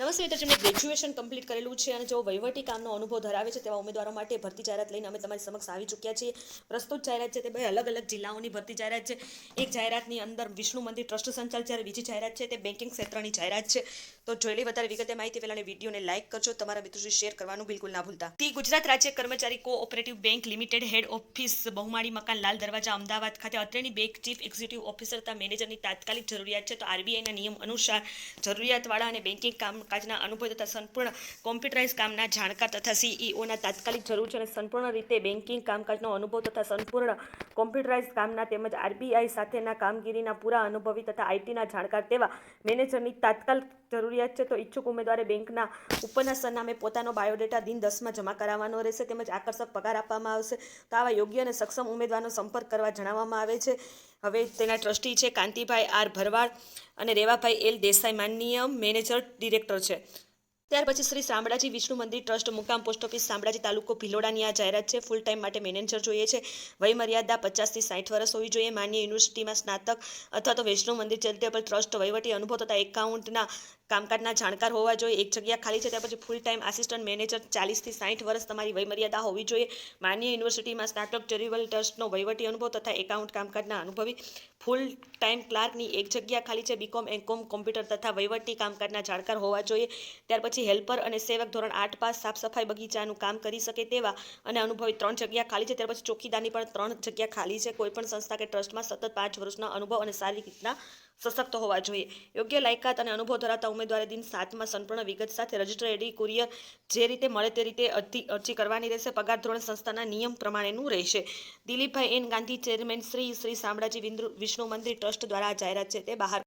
નમસ્તે મિત્રો, જેમણે ગ્રેજ્યુએશન કમ્પ્લીટ કરેલું છે અને જેઓ વહીવટી કામનો અનુભવ ધરાવે છે તેવા ઉમેદવારો માટે ભરતી જાહેરાત લઈને અમે તમારી સમક્ષ આવી ચૂક્યા છીએ. પ્રસ્તુત જાહેરાત છે તે બે અલગ અલગ જિલ્લાઓની ભરતી જાહેરાત છે. એક જાહેરાતની અંદર વિષ્ણુ મંદિર ટ્રસ્ટ સંચાલિત જ્યારે બીજી જાહેરાત છે તે બેન્કિંગ ક્ષેત્રની જાહેરાત છે. તો જોયેલી વધારે વિગતે માહિતી પહેલાં વિડીયોને લાઇક કરજો, તમારા મિત્રો સુધી શેર કરવાનું બિલકુલ ના ભૂલતા. તી ગુજરાત રાજ્ય કર્મચારી cooperative bank limited head office બહુમાળી મકાન, લાલ દરવાજા, અમદાવાદ ખાતે અત્રેની બેંક ચીફ એક્ઝિક્યુટિવ ઓફિસર તથા મેનેજરની તાત્કાલિક જરૂરિયાત છે. તો આરબીઆઈના નિયમ અનુસાર જરૂરિયાતવાળા અને બેન્કિંગ કામકાજના અનુભવ તથા સંપૂર્ણ કોમ્પ્યુટરાઇઝ કામના જાણકાર તથા સીઈઓના તાત્કાલિક જરૂર છે અને સંપૂર્ણ રીતે બેન્કિંગ કામકાજનો અનુભવ તથા સંપૂર્ણ કોમ્પ્યુટરાઇઝ કામના તેમજ આરબીઆઈ સાથેના કામગીરીના પૂરા અનુભવી તથા આઈટીના જાણકાર તેવા મેનેજરની તાત્કાલિક જરૂરિયાત છે તો ઈચ્છુક ઉમેદવારે બેંકના ઉપરના સરનામે પોતાનો બાયોડેટા દિન દસમાં જમા કરાવવાનો રહેશે તેમજ આકર્ષક પગાર આપવામાં આવશે તો આવા યોગ્ય અને સક્ષમ ઉમેદવારનો સંપર્ક કરવા જણાવવામાં આવે છે. હવે તેના ટ્રસ્ટી છે કાંતિભાઈ આર ભરવાડ અને રેવાભાઈ એલ દેસાઈ, માનનીય મેનેજર, ડિરેક્ટર છે. ત્યાર પછી શ્રી શામળાજી વિષ્ણુ મંદિર ટ્રસ્ટ મુકામ પોસ્ટ ઓફિસ શામળાજી તાલુકો ભિલોડાની આ જાહેરાત છે. ફૂલ ટાઈમ માટે મેનેજર જોઈએ છે. વય મર્યાદા પચાસથી સાઠ વર્ષ હોવી જોઈએ. માન્ય યુનિવર્સિટીમાં સ્નાતક અથવા તો વૈષ્ણવ મંદિર ચેરિટેબલ ટ્રસ્ટ વહીવટી અનુભવ તથા એકાઉન્ટના કામકાજના જાણકાર હોવા જોઈએ. એક જગ્યા ખાલી છે, ત્યાર પછી ફૂલ ટાઈમ આસિસ્ટન્ટ મેનેજર ચાલીસથી સાઠ વર્ષ તમારી વયમર્યાદા હોવી જોઈએ. માન્ય યુનિવર્સિટીમાં સ્નાતક ચેરિટેબલ ટ્રસ્ટનો વહીવટી અનુભવ તથા એકાઉન્ટ કામકાજના અનુભવી ફૂલ ટાઈમ ક્લાર્કની એક જગ્યા ખાલી છે. બીકોમ એમકોમ કોમ્પ્યુટર તથા વહીવટી કામકાજના જાણકાર હોવા જોઈએ. ત્યાર પછી હેલ્પર અને સેવક ધોરણ આઠ પાસ સાફ સફાઈ બગીચાનું કામ કરી શકે તેવા અને અનુભવી ત્રણ જગ્યા ખાલી છે, ત્યાર પછી ચોકીદારની પણ ત્રણ જગ્યા ખાલી છે. કોઈપણ સંસ્થા કે ટ્રસ્ટમાં સતત પાંચ વર્ષના અનુભવ અને સારી રીતના સશક્ત હોવા જોઈએ. યોગ્ય લાયકાત અને અનુભવ ધરાવતા ઉમેદવારે દિન સાતમાં સંપૂર્ણ વિગત સાથે રજિસ્ટર એડી કુરિયર જે રીતે મળે તે રીતે અરજી અરજી કરવાની રહેશે. પગાર ધોરણ સંસ્થાના નિયમ પ્રમાણેનું રહેશે. Dilipbhai N Gandhi, chairman Shri Shri Shamlaji Vishnu Mandir trust દ્વારા જાહેરાત છે તે બહાર